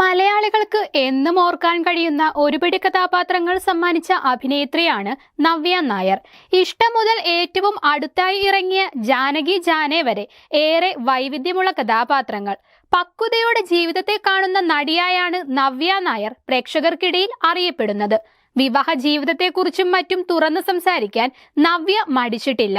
മലയാളികൾക്ക് എന്നും ഓർക്കാൻ കഴിയുന്ന ഒരുപിടി കഥാപാത്രങ്ങൾ സമ്മാനിച്ച അഭിനേത്രിയാണ് നവ്യ നായർ. ഇഷ്ടം മുതൽ ഏറ്റവും അടുത്തായി ഇറങ്ങിയ ജാനകി ജാനെ വരെ ഏറെ വൈവിധ്യമുള്ള കഥാപാത്രങ്ങൾ. പക്വതയോടെ ജീവിതത്തെ കാണുന്ന നടിയായാണ് നവ്യ നായർ പ്രേക്ഷകർക്കിടയിൽ അറിയപ്പെടുന്നത്. വിവാഹ ജീവിതത്തെക്കുറിച്ചും മറ്റും തുറന്നു സംസാരിക്കാൻ നവ്യ മടിച്ചിട്ടില്ല.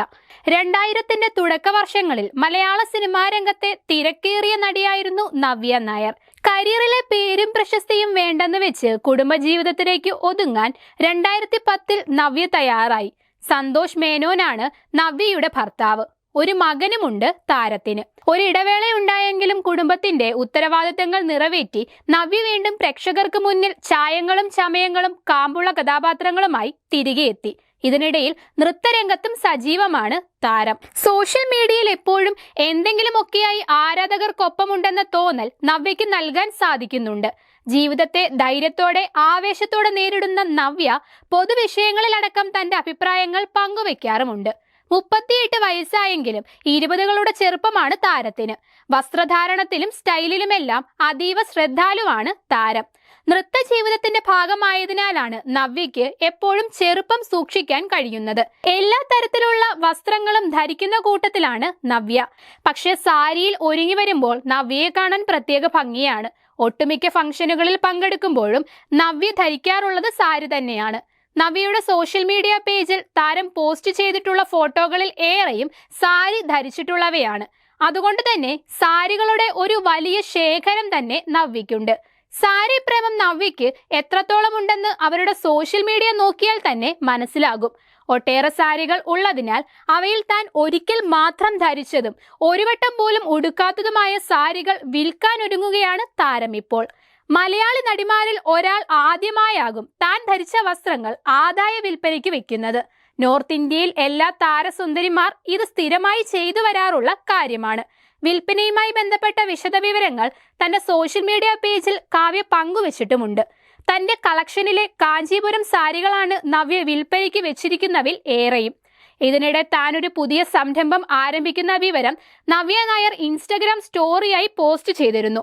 രണ്ടായിരത്തിന്റെ തുടക്ക വർഷങ്ങളിൽ മലയാള സിനിമാ രംഗത്തെ തിരക്കേറിയ നടിയായിരുന്നു നവ്യ നായർ. കരിയറിലെ പേരും പ്രശസ്തിയും വേണ്ടെന്ന് വെച്ച് കുടുംബജീവിതത്തിലേക്ക് ഒതുങ്ങാൻ രണ്ടായിരത്തി പത്തിൽ നവ്യ തയ്യാറായി. സന്തോഷ് മേനോനാണ് നവ്യയുടെ ഭർത്താവ്. ഒരു മകനുമുണ്ട് താരത്തിന്. ഒരിടവേളയുണ്ടായെങ്കിലും കുടുംബത്തിന്റെ ഉത്തരവാദിത്തങ്ങൾ നിറവേറ്റി നവ്യ വീണ്ടും പ്രേക്ഷകർക്ക് മുന്നിൽ ചായങ്ങളും ചമയങ്ങളും കാമ്പുള്ള കഥാപാത്രങ്ങളുമായി തിരികെ എത്തി. ഇതിനിടയിൽ നൃത്തരംഗത്തും സജീവമാണ് താരം. സോഷ്യൽ മീഡിയയിൽ എപ്പോഴും എന്തെങ്കിലുമൊക്കെയായി ആരാധകർക്കൊപ്പമുണ്ടെന്ന തോന്നൽ നവ്യയ്ക്ക് നൽകാൻ സാധിക്കുന്നുണ്ട്. ജീവിതത്തെ ധൈര്യത്തോടെ ആവേശത്തോടെ നേരിടുന്ന നവ്യ പൊതുവിഷയങ്ങളിലടക്കം തന്റെ അഭിപ്രായങ്ങൾ പങ്കുവെക്കാറുമുണ്ട്. മുപ്പത്തിയെട്ട് വയസ്സായെങ്കിലും ഇരുപതുകളുടെ ചെറുപ്പമാണ് താരത്തിന്. വസ്ത്രധാരണത്തിലും സ്റ്റൈലിലുമെല്ലാം അതീവ ശ്രദ്ധാലുവാണ് താരം. നൃത്ത ജീവിതത്തിന്റെ ഭാഗമായതിനാലാണ് നവ്യയ്ക്ക് എപ്പോഴും ചെറുപ്പം സൂക്ഷിക്കാൻ കഴിയുന്നത്. എല്ലാ തരത്തിലുള്ള വസ്ത്രങ്ങളും ധരിക്കുന്ന കൂട്ടത്തിലാണ് നവ്യ. പക്ഷേ സാരിയിൽ ഒരുങ്ങി വരുമ്പോൾ നവ്യയെ കാണാൻ പ്രത്യേക ഭംഗിയാണ്. ഒട്ടുമിക്ക ഫംഗ്ഷനുകളിൽ പങ്കെടുക്കുമ്പോഴും നവ്യ ധരിക്കാറുള്ളത് സാരി തന്നെയാണ്. നവ്യയുടെ സോഷ്യൽ മീഡിയ പേജിൽ താരം പോസ്റ്റ് ചെയ്തിട്ടുള്ള ഫോട്ടോകളിൽ ഏറെയും സാരി ധരിച്ചിട്ടുള്ളവയാണ്. അതുകൊണ്ട് തന്നെ സാരികളുടെ ഒരു വലിയ ശേഖരം തന്നെ നവ്യയ്ക്കുണ്ട്. സാരി പ്രേമം നവ്യയ്ക്ക് എത്രത്തോളം ഉണ്ടെന്ന് അവരുടെ സോഷ്യൽ മീഡിയ നോക്കിയാൽ തന്നെ മനസ്സിലാകും. ഒട്ടേറെ സാരികൾ ഉള്ളതിനാൽ അവയിൽ താൻ ഒരിക്കൽ മാത്രം ധരിച്ചതും ഒരു വട്ടം പോലും ഉടുക്കാത്തതുമായ സാരികൾ വിൽക്കാനൊരുങ്ങുകയാണ് താരം ഇപ്പോൾ. മലയാളി നടിമാരിൽ ഒരാൾ ആദ്യമായാകും താൻ ധരിച്ച വസ്ത്രങ്ങൾ ആദായ വിൽപ്പനയ്ക്ക് വെക്കുന്നത്. നോർത്ത് ഇന്ത്യയിൽ എല്ലാ താരസുന്ദരിമാർ ഇത് സ്ഥിരമായി ചെയ്തു വരാറുള്ള കാര്യമാണ്. വിൽപ്പനയുമായി ബന്ധപ്പെട്ട വിശദവിവരങ്ങൾ തന്റെ സോഷ്യൽ മീഡിയ പേജിൽ കാവ്യ പങ്കുവച്ചിട്ടുമുണ്ട്. തന്റെ കളക്ഷനിലെ കാഞ്ചീപുരം സാരികളാണ് നവ്യ വിൽപ്പനയ്ക്ക് വെച്ചിരിക്കുന്നവയിൽ ഏറെയും. ഇതിനിടെ താനൊരു പുതിയ സംരംഭം ആരംഭിക്കുന്ന വിവരം നവ്യ നായർ ഇൻസ്റ്റഗ്രാം സ്റ്റോറിയായി പോസ്റ്റ് ചെയ്തിരുന്നു.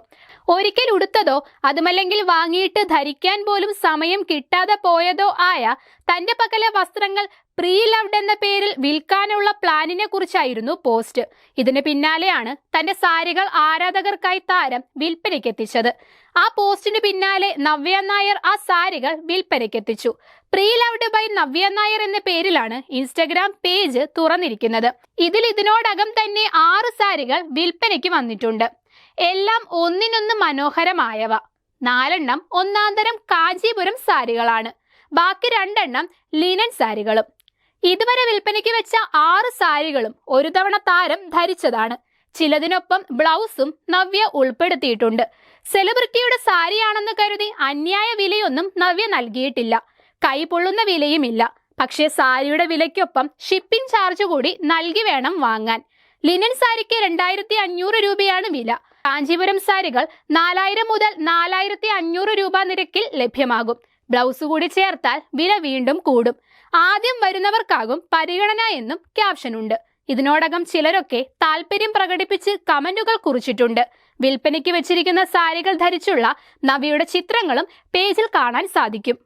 ഒരിക്കൽ ഉടുത്തതോ അതുമല്ലെങ്കിൽ വാങ്ങിയിട്ട് ധരിക്കാൻ പോലും സമയം കിട്ടാതെ പോയതോ ആയ തന്റെ പക്കലെ വസ്ത്രങ്ങൾ പ്രീ ലവ്ഡ് എന്ന പേരിൽ വിൽക്കാനുള്ള പ്ലാനിനെ കുറിച്ചായിരുന്നു പോസ്റ്റ്. ഇതിന് പിന്നാലെയാണ് തന്റെ സാരികൾ ആരാധകർക്കായി താരം വിൽപ്പനയ്ക്കെത്തിച്ചത് ആ പോസ്റ്റിന് പിന്നാലെ നവ്യ നായർ ആ സാരികൾ വിൽപ്പനയ്ക്കെത്തിച്ചു pre loved by Navya Nair എന്ന പേരിലാണ് ഇൻസ്റ്റഗ്രാം പേജ് തുറന്നിരിക്കുന്നത്. ഇതിൽ ഇതിനോടകം തന്നെ ആറ് സാരികൾ വിൽപ്പനയ്ക്ക് വന്നിട്ടുണ്ട്. എല്ലാം ഒന്നിനൊന്ന് മനോഹരമായവ. നാലെണ്ണം ഒന്നാന്തരം കാഞ്ചീപുരം സാരികളാണ്. ബാക്കി രണ്ടെണ്ണം ലിനൻ സാരികളും. ഇതുവരെ വിൽപ്പനയ്ക്ക് വെച്ച ആറ് സാരികളും ഒരു തവണ താരം ധരിച്ചതാണ്. ചിലതിനൊപ്പം ബ്ലൗസും നവ്യ ഉൾപ്പെടുത്തിയിട്ടുണ്ട്. സെലിബ്രിറ്റിയുടെ സാരിയാണെന്ന് കരുതി അന്യായ വിലയൊന്നും നവ്യ നൽകിയിട്ടില്ല. കൈ പൊള്ളുന്ന വിലയുമില്ല. പക്ഷേ സാരിയുടെ വിലയ്ക്കൊപ്പം ഷിപ്പിംഗ് ചാർജ് കൂടി നൽകി വേണം വാങ്ങാൻ. ലിനൻ സാരിക്ക് രണ്ടായിരത്തി അഞ്ഞൂറ് രൂപയാണ് വില. കാഞ്ചീപുരം സാരികൾ നാലായിരം മുതൽ നാലായിരത്തി അഞ്ഞൂറ് രൂപ നിരക്കിൽ ലഭ്യമാകും. ബ്ലൗസ് കൂടി ചേർത്താൽ വില വീണ്ടും കൂടും. ആദ്യം വരുന്നവർക്കാകും പരിഗണന എന്നും ക്യാപ്ഷനുണ്ട് ഇതിനോടകം ചിലരൊക്കെ താല്പര്യം പ്രകടിപ്പിച്ച് കമന്റുകൾ കുറിച്ചിട്ടുണ്ട്. വിൽപ്പനയ്ക്ക് വെച്ചിരിക്കുന്ന സാരികൾ ധരിച്ചുള്ള നവിയുടെ ചിത്രങ്ങളും പേജിൽ കാണാൻ സാധിക്കും.